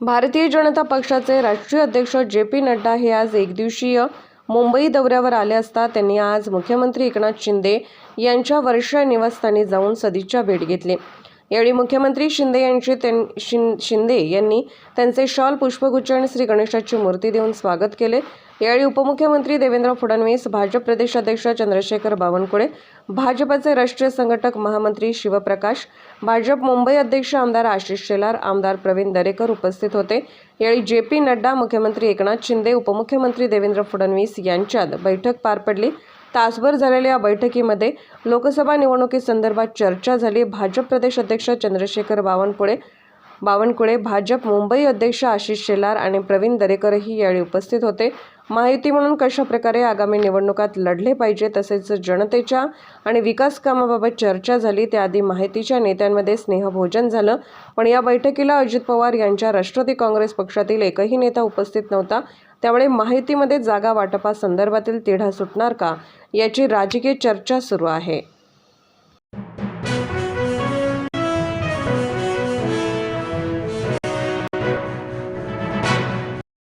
भारतीय जनता पक्षाचे राष्ट्रीय अध्यक्ष जे पी नड्डा हे आज एकदिवसीय मुंबई दौऱ्यावर आले असता त्यांनी आज मुख्यमंत्री एकनाथ शिंदे यांच्या वर्षा निवासस्थानी जाऊन सदिच्छा भेट घेतली. यावेळी मुख्यमंत्री शिंदे यांची त्यां- शिं- शिंदे यांनी त्यांचे शॉल पुष्पगुच्छ आणि श्री गणेशाची मूर्ती देऊन स्वागत केले. यावेळी उपमुख्यमंत्री देवेंद्र फडणवीस भाजप प्रदेशाध्यक्ष चंद्रशेखर बावनकुळे भाजपचे राष्ट्रीय संघटक महामंत्री शिवप्रकाश भाजप मुंबई अध्यक्ष आमदार आशिष शेलार आमदार प्रवीण दरेकर उपस्थित होते. यावेळी जे पी नड्डा मुख्यमंत्री एकनाथ शिंदे उपमुख्यमंत्री देवेंद्र फडणवीस यांच्यात बैठक पार पडली. तासभर झालेल्या या बैठकीमध्ये लोकसभा निवडणुकीसंदर्भात चर्चा झाली. भाजप प्रदेश अध्यक्ष चंद्रशेखर बावनकुळे बावनकुळे भाजप मुंबई अध्यक्ष आशिष शेलार आणि प्रवीण दरेकरही यावेळी उपस्थित होते. माहिती म्हणून कशाप्रकारे आगामी निवडणुकात लढले पाहिजे तसेच जनतेच्या आणि विकास कामाबाबत चर्चा झाली त्याआधी माहितीच्या नेत्यांमध्ये स्नेहभोजन झालं. पण या बैठकीला अजित पवार यांच्या राष्ट्रवादी काँग्रेस पक्षातील एकही नेता उपस्थित नव्हता. त्यामुळे माहितीमध्ये जागा वाटपासंदर्भातील तिढा सुटणार का? याची राजकीय चर्चा सुरू आहे.